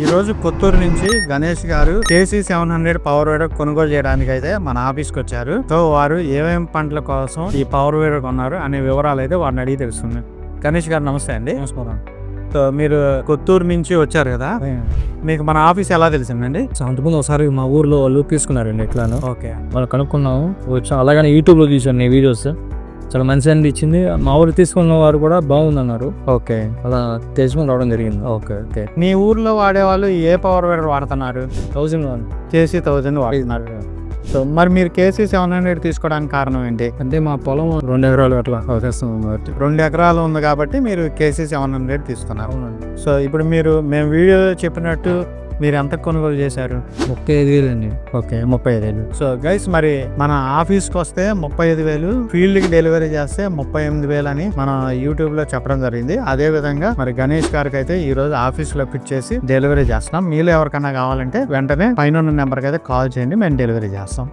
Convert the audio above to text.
ఈ రోజు కొత్తూరు నుంచి Ganesh garu K C seven hundred power weeder కొనుగోలు చేయడానికి అయితే మన ఆఫీస్కి వచ్చారు. సో వారు ఏమేం పంటల కోసం ఈ పవర్ వేడర్ కొన్నారు అనే వివరాలు అయితే వారిని అడిగి తెలుస్తుంది. గణేష్ గారు నమస్తే అండి. నమస్కారం. సో మీరు కొత్తూరు నుంచి వచ్చారు కదా? మీకు మన ఆఫీస్ ఎలా తెలిసిందండి? అంతకుముందు ఒకసారి మా ఊర్లో వాళ్ళు తీసుకున్నారండి ఎట్లాను ఓకే. వాళ్ళు కనుక్కున్నాము. అలాగనే యూట్యూబ్లో చూసాను నేను వీడియోస్. చాలా మంచి అనిపించింది. మా ఊరు తీసుకున్న వారు కూడా బాగుందన్నారు. ఓకే. అలా తెలుసుకొని రావడం జరిగింది. Okay okay. మీ ఊర్లో వాడేవాళ్ళు ఏ పవర్ వేడర్ వాడుతున్నారు? Thousand one. K C thousand వాడుతున్నారు. సో మరి మీరు కేసీ సెవెన్ హండ్రెడ్ తీసుకోవడానికి కారణం ఏంటి? అంటే మా పొలం రెండు ఎకరాలు అట్లా అవకాశం కాబట్టి రెండు ఎకరాలు ఉంది కాబట్టి మీరు కేసీ సెవెన్ హండ్రెడ్ తీసుకున్నారు సో ఇప్పుడు మీరు మేము వీడియోలో చెప్పినట్టు మీరు ఎంత కొనుగోలు చేశారు? ముప్పై ఐదు వేలు అండి ఓకే ముప్పై ఐదు వేలు. సో గైస్ మరి మన ఆఫీస్కి వస్తే ముప్పై ఐదు వేలు ఫీల్డ్కి డెలివరీ చేస్తే ముప్పై ఎనిమిది వేలు అని మన యూట్యూబ్లో చెప్పడం జరిగింది. అదే విధంగా మరి గణేష్ గారికి అయితే ఈ రోజు ఆఫీస్లో ఫిట్ చేసి డెలివరీ చేస్తున్నాం. మీలో ఎవరికైనా కావాలంటే వెంటనే పైన ఉన్న నెంబర్కి అయితే కాల్ చేయండి మేము డెలివరీ చేస్తాం.